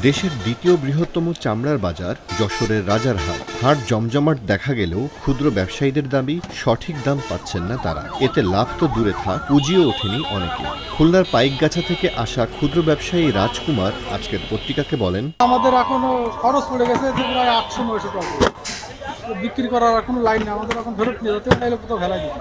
দেশের দ্বিতীয় বৃহত্তম চামড়ার বাজার যশোরের রাজারহাট। হাট জমজমাট দেখা গেলেও ক্ষুদ্র ব্যবসায়ীদের দাবি, সঠিক দাম পাচ্ছেন না তারা। এতে লাভ তো দূরে থাক, পুঁজিও ওঠেনি অনেকে। খুলনার পাইকগাছা থেকে আসা ক্ষুদ্র ব্যবসায়ী রাজকুমার আজকের পত্রিকাকে বলেন, আমাদের এখনও খরচ পড়ে গেছে বিক্রি করার এখনও লাইন আমাদের এখন ফেরত নিয়ে যেতে কোথাও ফেলাই দিই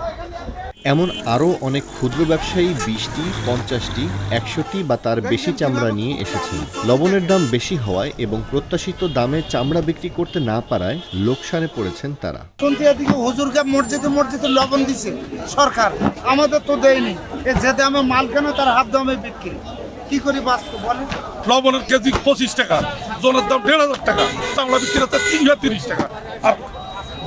এমন আরও অনেক ক্ষুদ্র ব্যবসায়ী বিশটি পঞ্চাশটি একশোটি বা তার বেশি চামড়া নিয়ে এসেছেন। লবণের দাম বেশি হওয়ায় এবং প্রত্যাশিত দামে চামড়া বিক্রি করতে না পারায় লোকসানে পড়েছেন তারা। সন্ধিয়া দিকে হুজুরকে মসজিদে মসজিদে লবণ দিছে। সরকার আমাদের তো দেয়নি। এ যে দামে মাল কেন তার হাফ দামে বিক্রি? কি করি বাঁচতে বলেন? লবণের কেজি পঁচিশ টাকা জলের দাম দেড় হাজার টাকা চামড়া বিক্রি হচ্ছে তিনশো তিরিশ টাকা। আর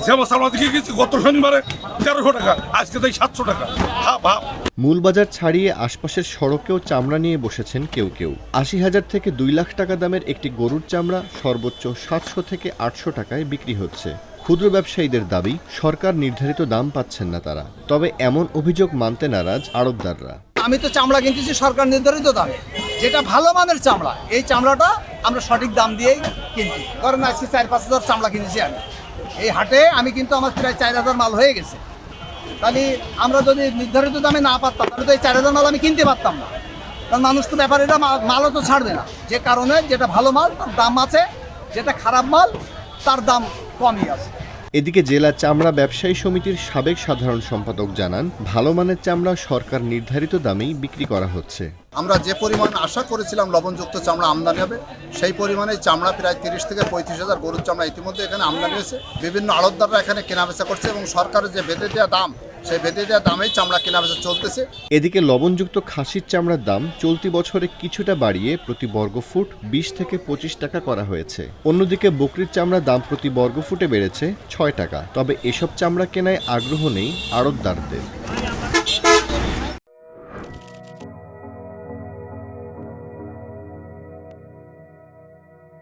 যেমন চামড়া দিকে গেছি গত শনিবারে তেরোশো টাকা আজকে তাই সাতশো টাকা। হাফ হাফ মূল বাজার ছাড়িয়ে আশপাশের সড়কেও চামড়া নিয়ে বসেছেন কেউ কেউ। আশি হাজার থেকে দুই লাখ টাকা দামের একটি গরুর চামড়া সর্বোচ্চ সাতশো থেকে আটশো টাকায় বিক্রি হচ্ছে। ক্ষুদ্র ব্যবসায়ীদের দাবি সরকার নির্ধারিত দাম পাচ্ছেন না তারা। তবে এমন অভিযোগ মানতে নারাজ আড়তদাররা আমি তো চামড়া কিনতেছি সরকার নির্ধারিত দামে। যেটা ভালো মানের চামড়া এই চামড়াটা আমরা সঠিক দাম দিয়েই কিনছি। ধরেন আজকে চার পাঁচ হাজার চামড়া কিনেছি আমি। এই হাটে আমি কিন্তু আমার প্রায় চার হাজার মাল হয়ে গেছে। তাহলে আমরা যদি নির্ধারিত দামে না পারতাম, তাহলে তো এই চার হাজার মাল আমি কিনতে পারতাম না। কারণ মানুষ তো ব্যাপারীরা মালও তো ছাড়বে না। যে কারণে যেটা ভালো মাল, তার দাম আছে, যেটা খারাপ মাল, তার দাম কমই আছে। এদিকে জেলা চামড়া ব্যবসায়ী সমিতির সাবেক সাধারণ সম্পাদক জানান, ভালো মানের চামড়া সরকার নির্ধারিত দামেই বিক্রি করা হচ্ছে। আমরা যে পরিমাণ আশা করেছিলাম লবণযুক্ত চামড়া আমদানি হবে, সেই পরিমাণে চামড়া প্রায় তিরিশ থেকে পঁয়ত্রিশ হাজার গরুর চামড়া ইতিমধ্যে এখানে আমদানি হয়েছে। বিভিন্ন আড়তদাররা এখানে কেনাবেচা করছে এবং সরকারের যে বেঁধে দেওয়া দাম সেই দেওয়া দামেই চামড়া কেনাবেচা চলতেছে। এদিকে লবণযুক্ত খাসির চামড়ার দাম চলতি বছরে কিছুটা বাড়িয়ে প্রতি বর্গফুট বিশ থেকে পঁচিশ টাকা করা হয়েছে। অন্যদিকে বকরির চামড়ার দাম প্রতি বর্গফুটে বেড়েছে ছয় টাকা। তবে এসব চামড়া কেনায় আগ্রহ নেই আড়তদারদের।